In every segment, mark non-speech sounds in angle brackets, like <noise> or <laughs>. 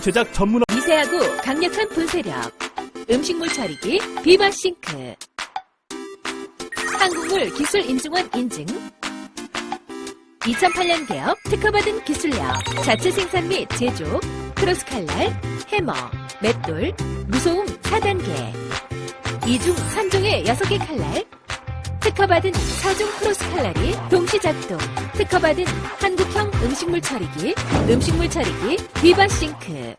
제작 전문 미세하고 강력한 분쇄력. 음식물 처리기 비바싱크. 한국물 기술 인증원 인증. 2008년 개업 특허받은 기술력. 자체 생산 및 제조. 크로스 칼날, 해머, 맷돌, 무소음 4단계. 2중 3종의 6개 칼날. 특허받은 4종 크로스 칼날이 동시 작동. 특허받은 한국형 음식물 처리기. 음식물 처리기 비바싱크.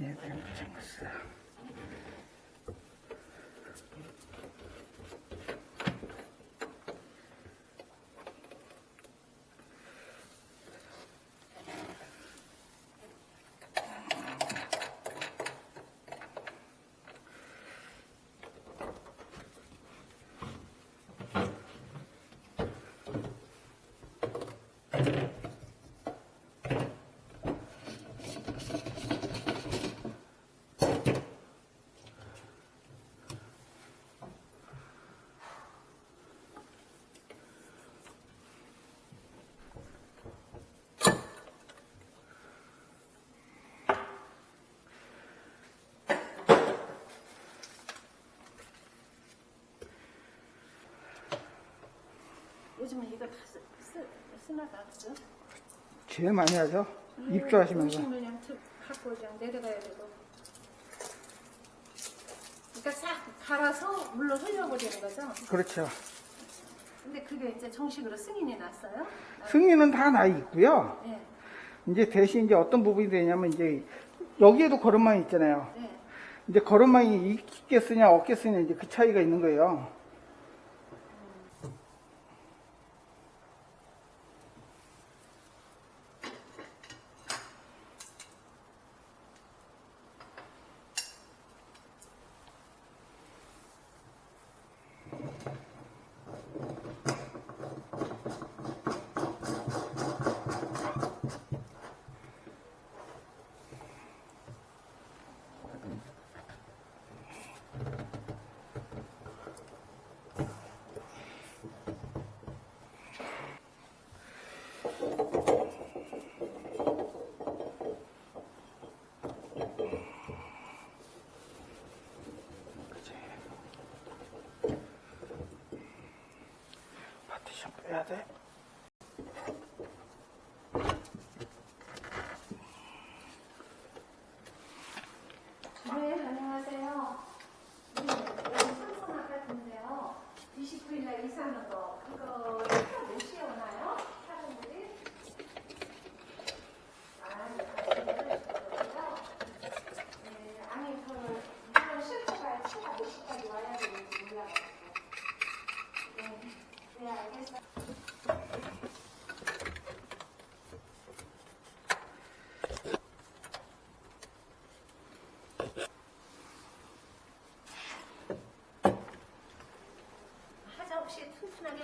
예, 그냥 붙여놨어 요. 요즘은 이거 다 쓰, 쓰, 쓰 나 봐, 그죠? 제일 많이 하죠. 입주하시면서. 음식 물량 특 갖고 그냥 내려가야 되고. 그러니까 싹 갈아서 물로 흘려버리는 거죠? 그렇죠. 근데 그게 이제 정식으로 승인이 났어요? 승인은 다나 있고요. 네, 이제 대신 이제 어떤 부분이 되냐면 이제 여기에도 걸음망이 있잖아요. 네. 이제 걸음망이 없게 쓰냐 이제 그 차이가 있는 거예요. Nothing.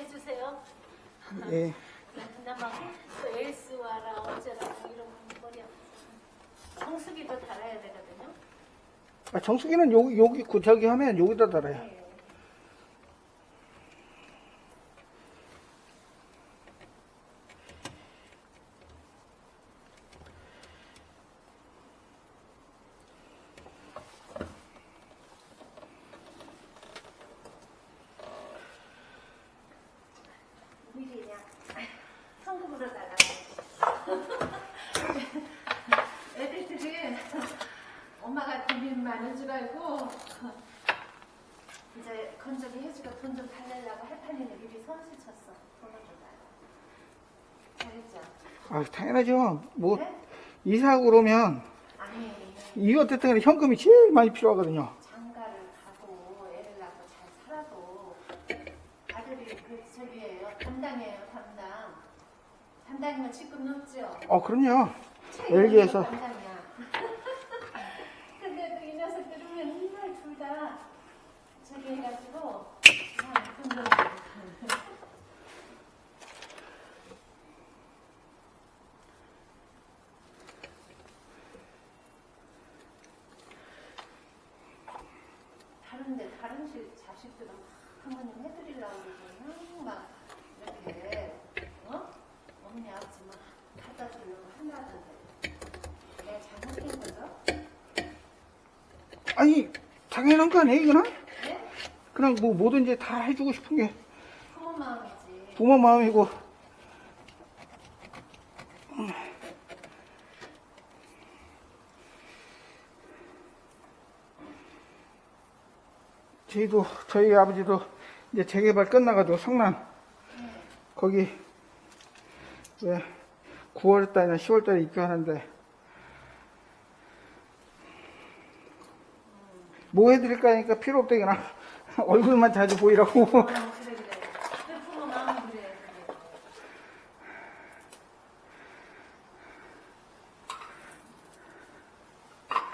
해주세요. 예. 그나마 또 에이스와라 어쩌라 이런 머리. 정수기도 달아야 되거든요. 아, 정수기는 여기 여기 그 저기 하면 여기다 달아요. 네. 미리 그냥 현금으로 달라고. 애들들이 엄마가 돈이 많은 줄 알고 이제 건조기 해주고 돈 좀 해판이네 미리 선수 쳤어. 돈을 좀 달라. 잘했죠? 아, 당연하죠. 뭐 네? 이사하고 그러면 아니 이거 어쨌든 간에 현금이 제일 많이 필요하거든요. 장가를 가고 애를 낳고 잘 살아도 아들이 그 저기예요. 담당이에요. 담당. 담당이면 직급 높죠? 어, 그럼요. 최고의 LG에서 담당이야. 근데 또 이 녀석들은 맨날 둘 다 저기 해가지고 그냥 돈 좀. 현실 자식들은 막 부모님 해드리려고 그러면 막 이렇게 어? 어머니 아버지 막 갖다 주려고 한다던데 내가 잘못된 거죠? 아니, 당연한 거 아니에요, 이거는? 네? 그냥 뭐 뭐든지 다 해주고 싶은 게 부모 마음이지 부모 마음이고. 저희도, 저희 아버지도 이제 재개발 끝나가지고 성남, 거기, 왜, 9월 달이나 10월 달에 입주하는데, 뭐 해드릴까 하니까 필요 없다기나 <laughs> 얼굴만 자주 보이라고. 어, 그래 그래 그 부모 마음이 그래 그래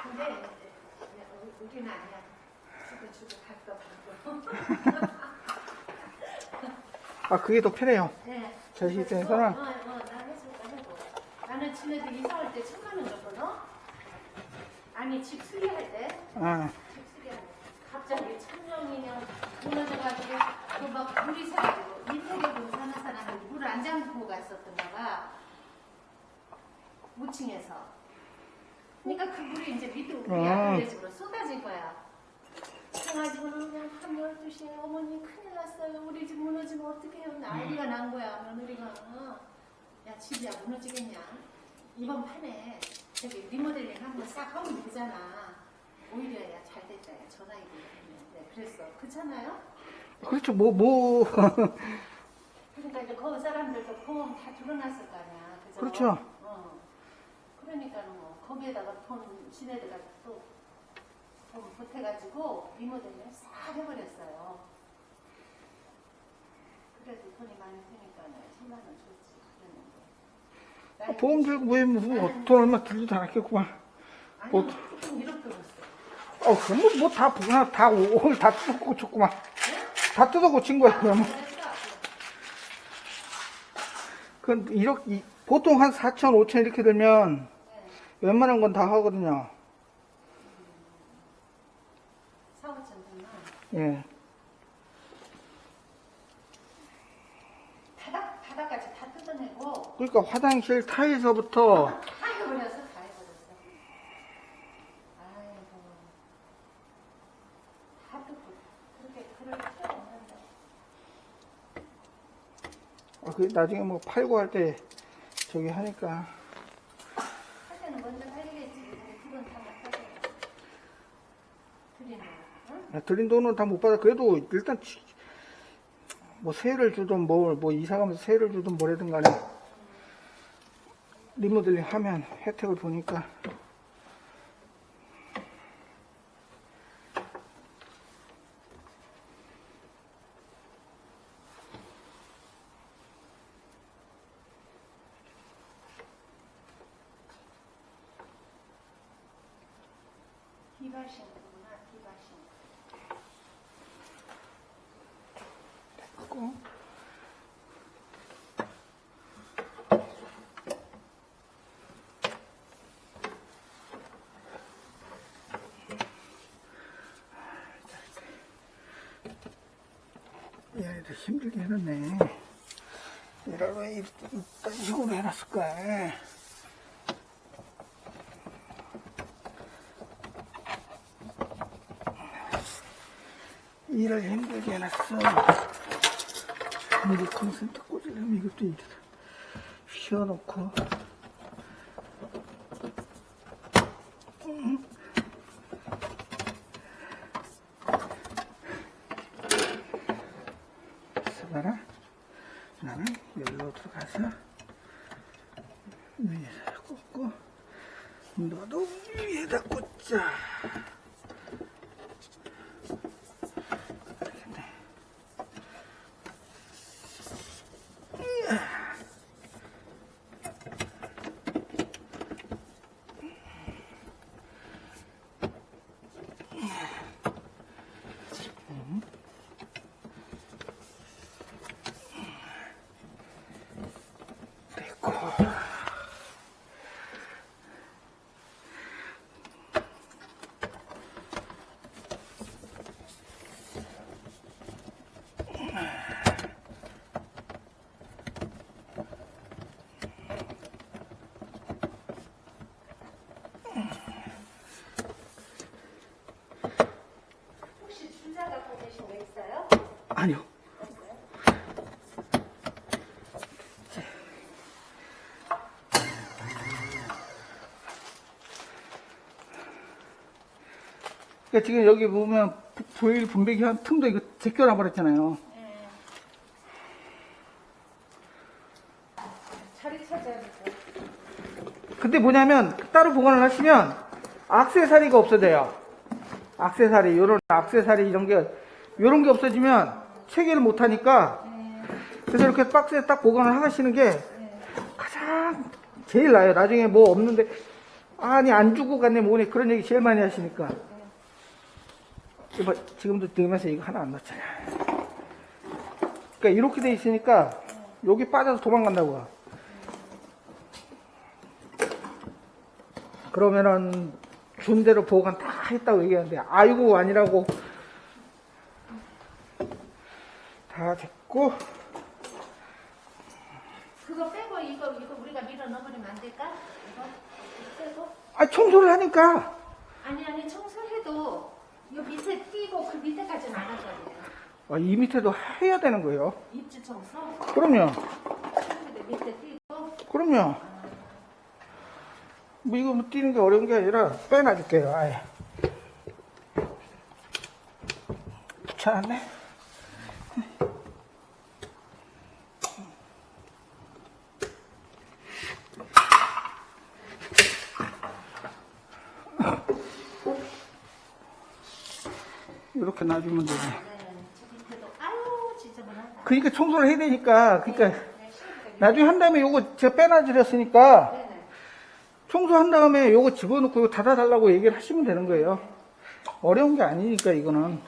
근데 이제 우리- 우리는 아니야 주고 주고 받고 받고 아, 그게 더 편해요. 네. 자식 어, 입장에서는? 어, 어, 나. 나는 지네들 이사 올때 천만 원 줬거든. 아니 집 수리할 때, 아, 집 수리할 때 갑자기 천정이면 무너져가지고 그막 물이 새가지고 인테리어 사는 사람이 물을 안 잠그고 갔었던가 봐. 무층에서. 그러니까 그 물이 이제 밑으로 우리 아. 아들네 집으로 쏟아질 거야. 그래가지고는 그냥 밤 12시에 어머니 큰일 났어요. 우리 집 무너지면 어떡해요. 난리가 난 거야. 며느리가. 어. 야, 집이야 무너지겠냐. 이번 판에 저기 리모델링 한번 싹 하면 되잖아. 오히려 야, 잘 됐다. 야, 전화기도 네, 그랬어. 그렇잖아요? 그렇죠. 뭐, 뭐. <laughs> 그러니까 이제 거기 사람들도 보험 다 드러났을 거 아니야. 그죠? 그렇죠. 어. 그러니까 뭐 거기에다가 돈 지네들가 또돈 보태가지고 리모델링 싹 해버렸어요. 그래도 돈이 많이 드니까 천만 원 줬지. 그랬는데. 아, 보험 들고 왜, 뭐, 돈 얼마 들지도 않았겠구만. 아니, 뭐- 조금 이렇게. 어, 그럼 뭐, 다, 그냥 다, 올다 뜯어 고쳤구만. 다 뜯어 고친 거야, 그러면. 그, 이렇게, 이- 보통 한 4천, 5천 이렇게 들면, 네. 웬만한 건 다 하거든요. 사오천 돈만. 예. 바닥, 바닥까지 다 뜯어내고 그러니까 화장실 타일서부터, 다 해버려서 다 해버렸어. 아이고. 다 뜯고. 그렇게, 그럴 필요 없는데. 어, 그 나중에 뭐 팔고 할 때, 저기 하니까. 할 때는 먼저 살리겠지. 근데 그건 다 맡아서. 드리는 거. 응? 야, 들린 돈은 다 못 받아. 그래도 일단, 치- 뭐, 세를 주든 뭘, 뭐, 이사가면서 세를 주든 뭐라든 간에, 리모델링 하면 혜택을 보니까. 디바싱크구나, 디바싱크. 하고. 얘네들 힘들게 해놨네. 이걸 왜 이- 이딴 식으로 해놨을까? 일을 힘들게 해놨어. 미리 콘센트 꽂으려면 이것도 이제 휘어놓고. 음. 봐라. 나는 여기로 들어가서 위에다 꽂고 너도 위에다 꽂자. 됐고. 그러니까 지금 여기 보면 부- 부일 분배기 한 틈도 이거 제껴놔 버렸잖아요. 예. 자리 찾아야 돼. 근데 뭐냐면 따로 보관을 하시면 악세사리가 없어져요. 악세사리, 요런 악세사리 이런 게 요런 게 없어지면 체계를 못 하니까 그래서 이렇게 박스에 딱 보관을 하시는 게 가장 제일 나아요. 나중에 뭐 없는데 아니 안 주고 갔네 뭐네 그런 얘기 제일 많이 하시니까. 이거 봐, 지금도 넣으면서 이거 하나 안 넣었잖아요. 그러니까 이렇게 돼 있으니까 여기 빠져서 도망간다고요. 그러면은 준 대로 보관 다 했다고 얘기하는데 아이고 아니라고 다 됐고 그거 빼고 이거 이거 우리가 밀어 넣어버리면 안 될까? 이거 빼고 아 청소를 하니까 아니 아니 청소해도 요 띄고 그 밑에까지는 안 하잖아요. 아, 이 밑에도 해야 되는 거예요. 입주 청소 그럼요, 근데 밑에 띄고 그럼요. 뭐 이거 뭐 뛰는 게 어려운 게 아니라 빼놔줄게요. 아예 붙여놨네. 이렇게 놔주면 되지. 그러니까 청소를 해야 되니까, 그러니까. 나중에 한 다음에 요거 제가 빼놔드렸으니까. 청소한 다음에 요거 집어넣고 닫아달라고 얘기를 하시면 되는 거예요. 어려운 게 아니니까 이거는.